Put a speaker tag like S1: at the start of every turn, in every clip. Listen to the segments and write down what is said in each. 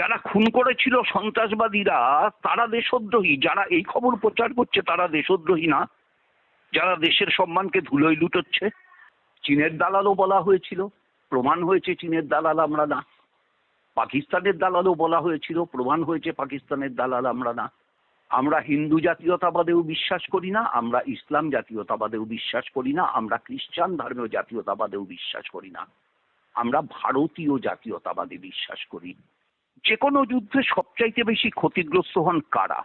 S1: যারা খুন করেছিল সন্ত্রাসবাদীরা, তারা দেশদ্রোহী। যারা এই খবর প্রচার করছে, তারা দেশদ্রোহী না। যারা দেশের সম্মানকে ধুলোয় লুটোচ্ছে। চীনের দালালও বলা হয়েছিল। প্রমাণ হয়েছে চীনের দালাল আমরা না। পাকিস্তানের দালালও বলা হয়েছিল। প্রমাণ হয়েছে পাকিস্তানের দালাল আমরা না। আমরা হিন্দু জাতীয়তাবাদেও বিশ্বাস করি না। আমরা ইসলাম জাতীয়তাবাদেও বিশ্বাস করি না। আমরা খ্রিস্টান ধর্মীয় জাতীয়তাবাদেও বিশ্বাস করি না। আমরা ভারতীয় জাতীয়তাবাদে বিশ্বাস করি। যে কোনো যুদ্ধে সবচাইতে বেশি ক্ষতিগ্রস্ত হন কারা?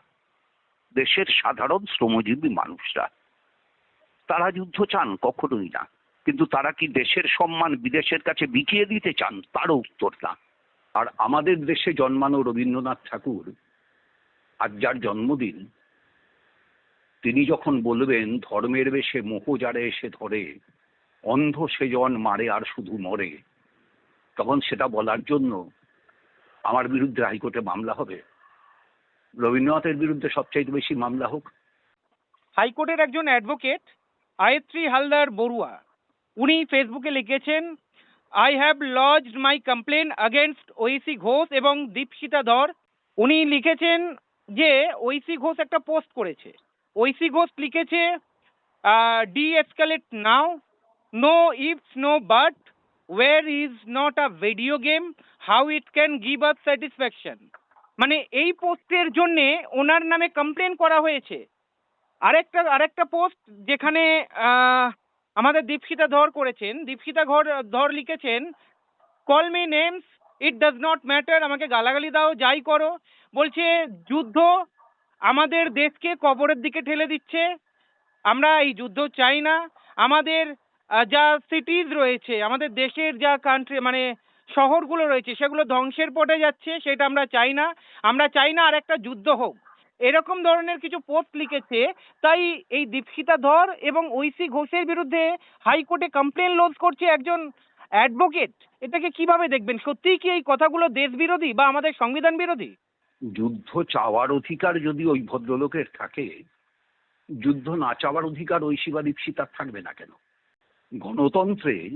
S1: দেশের সাধারণ শ্রমজীবী মানুষরা। তারা যুদ্ধ চান কখনোই না, কিন্তু তারা কি দেশের সম্মান বিদেশের কাছে বিকিয়ে দিতে চান তারও উত্তর না। আর আমাদের দেশে জন্মানো রবীন্দ্রনাথ ঠাকুর, আজ যার জন্মদিন, তিনি যখন বলবেন, ধর্মের বেশে মোহ যারে এসে ধরে, অন্ধ সেজন মারে আর শুধু মরে, তখন সেটা বলার জন্য আমার বিরুদ্ধে হাইকোর্টে মামলা হবে। রবীন্দ্রনাথের বিরুদ্ধে সবচাইতে বেশি মামলা হোক।
S2: হাইকোর্টের একজন অ্যাডভোকেট আয়ত্রী হালদার বড়ুয়া, উনি ফেসবুকে লিখেছেন I have lodged my complaint against Aishe Ghosh এবং দীপশিতা ধর। উনি লিখেছেন যে ঐসি ঘোষ একটা পোস্ট করেছে। ঐসি ঘোষ লিখেছে de-escalate now no ifs no but war is not a video game how it can give us satisfaction মানে এই পোস্টের জন্যে ওনার নামে কমপ্লেন করা হয়েছে। আরেকটা আরেকটা পোস্ট যেখানে আমাদের দীপশিতা ধর করেছেন। দীপশিতা ঘর, ধর লিখেছেন call me names it does not matter আমাকে গালাগালি দাও, যাই করো। বলছে, যুদ্ধ আমাদের দেশকে কবরের দিকে ঠেলে দিচ্ছে। আমরা এই যুদ্ধ চাই না। আমাদের যা সিটিজ রয়েছে, আমাদের দেশের যা কান্ট্রি মানে শহরগুলো রয়েছে, সেগুলো ধ্বংসের পথে যাচ্ছে, সেটা আমরা চাই না। আমরা চাই না আর একটা যুদ্ধ হোক। এরকম ধরনের কিছু পোস্ট লিখেছে, তাই এই দীপশিতা ধর এবং ঐশী ঘোষের বিরুদ্ধে হাইকোর্টে কমপ্লেন লজ করছে একজন অ্যাডভোকেট এটাকে কীভাবে দেখবেন? সত্যিই কি এই কথাগুলো দেশ বিরোধী বা আমাদের সংবিধান বিরোধী?
S1: যুদ্ধ চাওয়ার অধিকার যদি ওই ভদ্রলোকের থাকে, যুদ্ধ না চাওয়ার অধিকার ওই শিবা দীপশিতার থাকবে না কেন? গণতন্ত্রে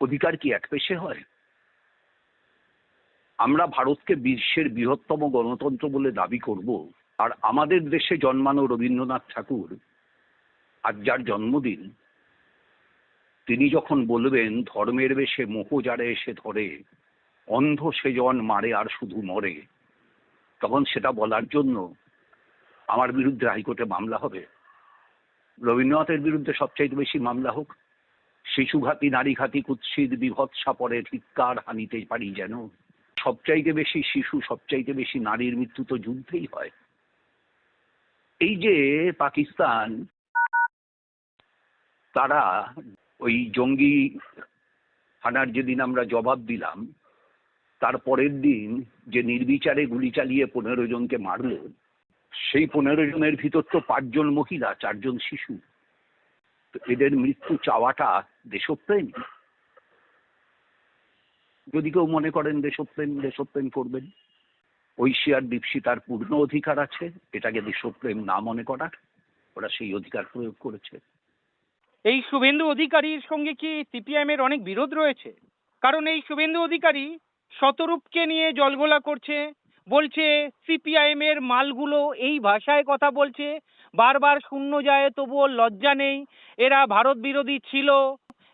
S1: অধিকার কি এক পেশে হয়? আমরা ভারতকে বিশ্বের বৃহত্তম গণতন্ত্র বলে দাবি করব, আর আমাদের দেশে জন্মানো রবীন্দ্রনাথ ঠাকুর আজ যার জন্মদিন, তিনি যখন বলবেন, ধর্মের বেশে মোহ যারে এসে ধরে, অন্ধ সেজন মারে আর শুধু মরে, তখন সেটা বলার জন্য আমার বিরুদ্ধে হাইকোর্টে মামলা হবে। রবীন্দ্রনাথের বিরুদ্ধে সবচাইতে বেশি মামলা হোক, শিশুঘাতী, নারীঘাতী, কুৎসিত, বিভৎসা পরে ধিক্কার হানিতে পারি যেন। সবচাইতে বেশি শিশু, সবচাইতে বেশি নারীর মৃত্যু তো যুদ্ধেই হয়। এই যে পাকিস্তান, তারা ওই জঙ্গি হানার যেদিন আমরা জবাব দিলাম, তার পরের দিন যে নির্বিচারে গুলি চালিয়ে পনেরো জনকে মারল সেই পনেরো জনের ভিতর তো পাঁচজন মহিলা, চারজন শিশু। তো এদের মৃত্যু চাওয়াটা দেশপ্রেম। যদি কেউ মনে করেন দেশপ্রেম দেশপ্রেম করবেন। ঐশী আর দীপশিতার পূর্ণ অধিকার আছে, এটাকে দেশপ্রেম না মনে করার, ওরা সেই অধিকার প্রয়োগ করেছে।
S2: এই শুভেন্দু অধিকারীর সঙ্গে কি সিপিআইএম এর অনেক বিরোধ রয়েছে? কারণ এই শুভেন্দু অধিকারী শতরূপকে নিয়ে জলগোলা করছে বলছে, সিপিআইএম এর মালগুলো এই ভাষায় কথা বলছে, বারবার শূন্য যায়, তবুও লজ্জা নেই, এরা ভারত বিরোধী ছিল।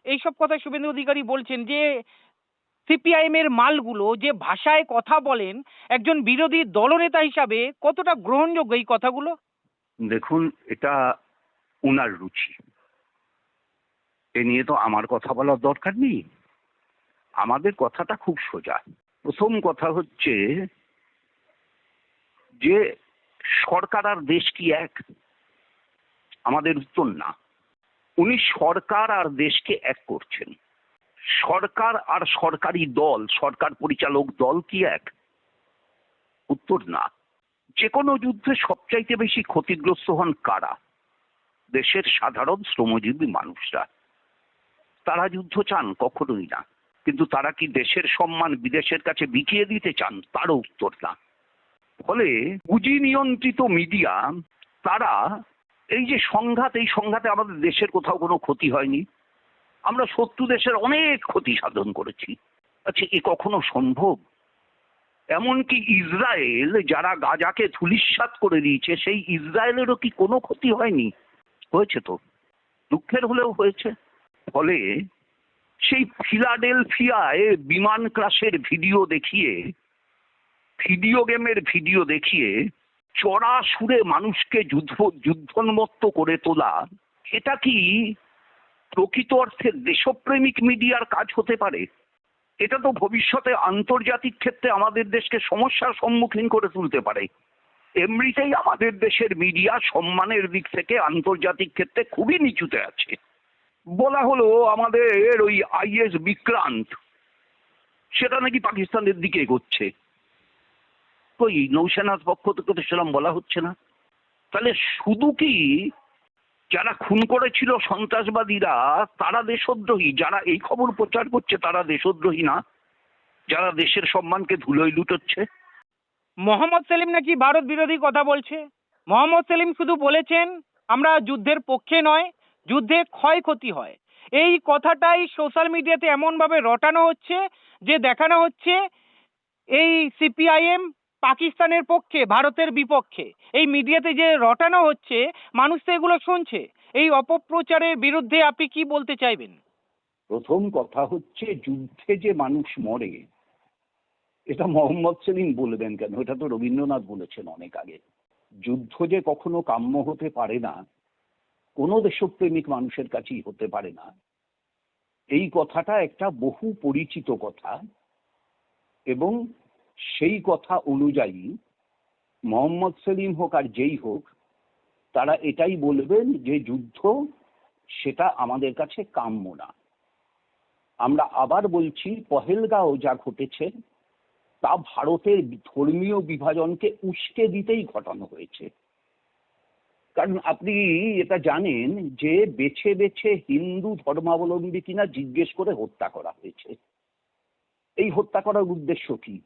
S2: এইসব কথা শুভেন্দু অধিকারী বলছেন যে, সিপিআইএম এর মালগুলো যে ভাষায় কথা বলেন, একজন বিরোধী দলনেতা হিসাবে কতটা গ্রহণযোগ্য এই কথাগুলো?
S1: দেখুন, এটা উনার রুচি। এ নিয়ে তো আমার কথা বলার দরকার নেই। আমাদের কথাটা খুব সোজা। প্রথম কথা হচ্ছে যে সরকার আর দেশ কি এক? আমাদের উত্তর না। উনি সরকার আর দেশকে এক করছেন। সরকার আর সরকারি দল, সরকার পরিচালক দল কি এক? উত্তর না। যে কোনো যুদ্ধে সবচাইতে বেশি ক্ষতিগ্রস্ত হন কারা? দেশের সাধারণ শ্রমজীবী মানুষরা। তারা যুদ্ধ চান কখনোই না। কিন্তু তারা কি দেশের সম্মান বিদেশের কাছে বিকিয়ে দিতে চান? তারও উত্তর না। ফলে পুঁজি নিয়ন্ত্রিত মিডিয়া, তারা এই যে সংঘাত, এই সংঘাতে আমাদের দেশের কোথাও কোনো ক্ষতি হয়নি। আমরা শত্রু দেশের অনেক ক্ষতি সাধন করেছি। আচ্ছা এ কখনো সম্ভব? এমনকি ইসরায়েল, যারা গাজাকে ধুলিস্বাত করে দিয়েছে, সেই ইসরায়েলেরও কি কোনো ক্ষতি হয়নি? হয়েছে তো। দুঃখের হলেও হয়েছে। ফলে সেই ফিলাডেলফিয়ায় বিমান ক্রাশের ভিডিও দেখিয়ে ভিডিও গেমের ভিডিও দেখিয়ে চড়া সুরে মানুষকে যুদ্ধ, যুদ্ধোন্মত্ত করে তোলা, এটা কি প্রকৃত অর্থে দেশপ্রেমিক মিডিয়ার কাজ হতে পারে? এটা তো ভবিষ্যতে আন্তর্জাতিক ক্ষেত্রে আমাদের দেশকে সমস্যার সম্মুখীন করে তুলতে পারে। এমনিতেই আমাদের দেশের মিডিয়া সম্মানের দিক থেকে আন্তর্জাতিক ক্ষেত্রে খুবই নিচুতে আছে। বলা হলো আমাদের ওই আইএস বিক্রান্ত, সেটা নাকি পাকিস্তানের দিকে এগোচ্ছে। কই নৌসেনার পক্ষ থেকে তো সেরকম বলা হচ্ছে না। তাহলে শুধু কি যারা খুন করেছিল সন্ত্রাসবাদীরা, তারা দেশদ্রোহী? যারা এই খবর প্রচার করছে, তারা দেশদ্রোহী না? যারা দেশের সম্মানকে ধুলোয় লুটোচ্ছে?
S2: মোহাম্মদ সেলিম নাকি ভারত বিরোধী কথা বলছে? মোহাম্মদ সেলিম শুধু বলেছেন, আমরা যুদ্ধের পক্ষে নয়, যুদ্ধে ক্ষয়ক্ষতি হয়। এই কথাটাই সোশ্যাল মিডিয়াতে এমনভাবে রটানো হচ্ছে যে দেখানো হচ্ছে এই সিপিআইএম পাকিস্তানের পক্ষে, ভারতের বিপক্ষে। এই মিডিয়াতে যে রটানো হচ্ছে, মানুষ তো এগুলো শুনছে। এই অপপ্রচারের বিরুদ্ধে আপনি কি বলতে চাইবেন?
S1: প্রথম কথা হচ্ছে, যুদ্ধে যে মানুষ মরে, এটা মোহাম্মদ সেলিম বলবেন কেন? এটা তো রবীন্দ্রনাথ বলেছেন অনেক আগে। যুদ্ধ যে কখনো কাম্য হতে পারে না, কোনো দেশপ্রেমিক মানুষের কাছেই হতে পারে না। এই কথাটা একটা বহু পরিচিত কথা এবং সেই কথা অনুযায়ী মোহাম্মদ সেলিম হোক আর যেই হোক, তারা এটাই বলবেন যে যুদ্ধ সেটা আমাদের কাছে কাম্য না। আমরা আবার বলছি, পহেলগাঁও যা ঘটেছে, তা ভারতের ধর্মীয় বিভাজনকে উস্কে দিতেই ঘটানো হয়েছে। কারণ আপনি এটা জানেন যে বেছে বেছে হিন্দু ধর্মাবলম্বী কিনা জিজ্ঞেস করে হত্যা করা হয়েছে। এই হত্যা করার উদ্দেশ্য কি?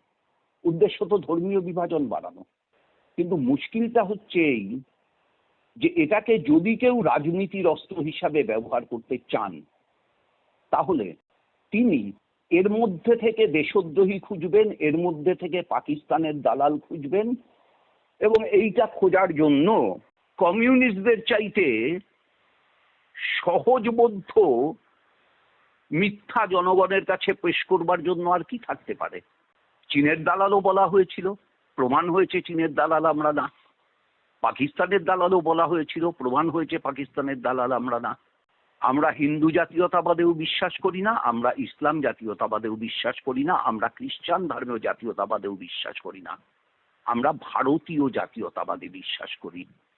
S1: উদ্দেশ্য তো ধর্মীয় বিভাজন বাড়ানো। কিন্তু মুশকিলটা হচ্ছে এই যে এটাকে যদি কেউ রাজনীতির অস্ত্র হিসাবে ব্যবহার করতে চান, তাহলে তিনি এর মধ্যে থেকে দেশদ্রোহী খুঁজবেন, এর মধ্যে থেকে পাকিস্তানের দালাল খুঁজবেন এবং এইটা খোঁজার জন্য কমিউনিস্টদের চাইতে সহজবোধ্য মিথ্যা জনগণের কাছে পেশ করবার জন্য আর কি থাকতে পারে? চীনের দালালও বলা হয়েছিল, প্রমাণ হয়েছে চীনের দালাল আমরা না। পাকিস্তানের দালালও বলা হয়েছিল, প্রমাণ হয়েছে পাকিস্তানের দালাল আমরা না। আমরা হিন্দু জাতীয়তাবাদেও বিশ্বাস করি না, আমরা ইসলাম জাতীয়তাবাদেও বিশ্বাস করি না, আমরা খ্রিস্টান ধর্মীয় জাতীয়তাবাদেও বিশ্বাস করি না। আমরা ভারতীয় জাতীয়তাবাদে বিশ্বাস করি।